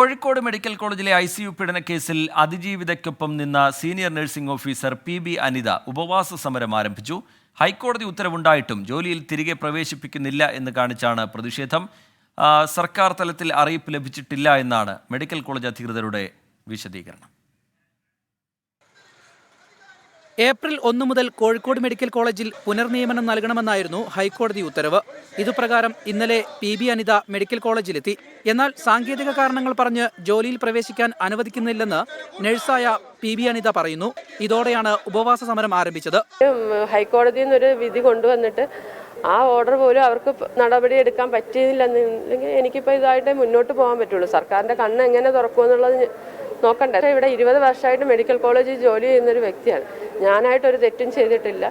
Kozhikode medical കോളേജിലെ I C U പീഡനക്കേസിൽ അതിജീവിതയ്ക്കൊപ്പം നിന്ന senior nursing officer P B Anitha ഉപവാസ സമരം ആരംഭിച്ചു. ഹൈക്കോടതി ഉത്തരവുണ്ടായിട്ടും ജോലിയിൽ തിരികെ പ്രവേശിപ്പിക്കുന്നില്ല എന്ന് കാണിച്ചാണ് പ്രതിഷേധം. സർക്കാർ തലത്തിൽ അറിയിപ്പ് ലഭിച്ചിട്ടില്ല എന്നാണ് മെഡിക്കൽ കോളേജ് അധികൃതരുടെ വിശദീകരണം. ഏപ്രിൽ ഒന്ന് മുതൽ കോഴിക്കോട് മെഡിക്കൽ കോളേജിൽ പുനർനിയമനം നൽകണമെന്നായിരുന്നു ഹൈക്കോടതി ഉത്തരവ്. ഇതുപ്രകാരം ഇന്നലെ പി ബി അനിത മെഡിക്കൽ കോളേജിലെത്തി. എന്നാൽ സാങ്കേതിക കാരണങ്ങൾ പറഞ്ഞ് ജോലിയിൽ പ്രവേശിക്കാൻ അനുവദിക്കുന്നില്ലെന്ന് നഴ്സായ പി ബി അനിത പറയുന്നു. ഇതോടെയാണ് ഉപവാസ സമരം ആരംഭിച്ചത്. ഹൈക്കോടതിയിൽ നിന്നൊരു വിധി കൊണ്ടുവന്നിട്ട് ആ ഓർഡർ പോലും അവർക്ക് നടപടി എടുക്കാൻ പറ്റിയില്ലെന്നുണ്ടെങ്കിൽ എനിക്കിപ്പോൾ ഇതായിട്ടേ മുന്നോട്ട് പോകാൻ പറ്റുള്ളൂ. സർക്കാരിന്റെ കണ്ണ് എങ്ങനെ തുറക്കുമെന്നുള്ളത് നോക്കണ്ടേ. ഇവിടെ ഇരുപത് വർഷമായിട്ട് മെഡിക്കൽ കോളേജിൽ ജോലി ചെയ്യുന്നൊരു വ്യക്തിയാണ്. ഞാനായിട്ടൊരു തെറ്റും ചെയ്തിട്ടില്ല.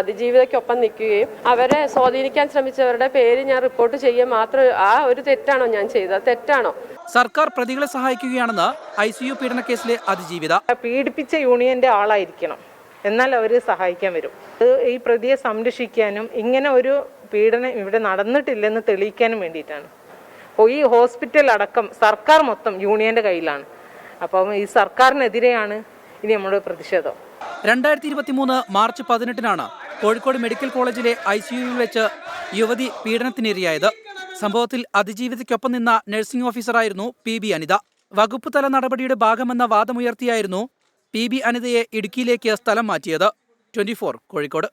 അതിജീവിതയ്ക്കൊപ്പം നിൽക്കുകയും അവരെ സ്വാധീനിക്കാൻ ശ്രമിച്ചവരുടെ പേര് ഞാൻ റിപ്പോർട്ട് ചെയ്യുക മാത്രം ആ ഒരു തെറ്റാണോ ഞാൻ ചെയ്തത്? തെറ്റാണോ? സർക്കാർ പ്രതികളെ സഹായിക്കുകയാണെന്ന് ഐ സി യു പീഡന കേസിലെ അതിജീവിത. പീഡിപ്പിച്ച യൂണിയന്റെ ആളായിരിക്കണം. എന്നാൽ അവർ സഹായിക്കാൻ വരും. അത് ഈ പ്രതിയെ സംരക്ഷിക്കാനും ഇങ്ങനെ ഒരു പീഡനം ഇവിടെ നടന്നിട്ടില്ലെന്ന് തെളിയിക്കാനും വേണ്ടിയിട്ടാണ്. അപ്പോൾ ഈ ഹോസ്പിറ്റൽ അടക്കം സർക്കാർ മൊത്തം യൂണിയന്റെ കയ്യിലാണ്. അപ്പം ഈ സർക്കാരിനെതിരെയാണ് ഇനി നമ്മുടെ പ്രതിഷേധം. രണ്ടായിരത്തി ഇരുപത്തി മൂന്ന് മാർച്ച് പതിനെട്ടിനാണ് കോഴിക്കോട് മെഡിക്കൽ കോളേജിലെ ഐ സി യുവിൽ വെച്ച് യുവതി പീഡനത്തിനിരയായത്. സംഭവത്തിൽ അതിജീവിതയ്ക്കൊപ്പം നിന്ന നഴ്സിംഗ് ഓഫീസറായിരുന്നു പി ബി അനിത. വകുപ്പ് തല നടപടിയുടെ ഭാഗമെന്ന വാദമുയർത്തിയായിരുന്നു പി ബി അനിതയെ ഇടുക്കിയിലേക്ക് സ്ഥലം മാറ്റിയത്. ട്വന്റി കോഴിക്കോട്.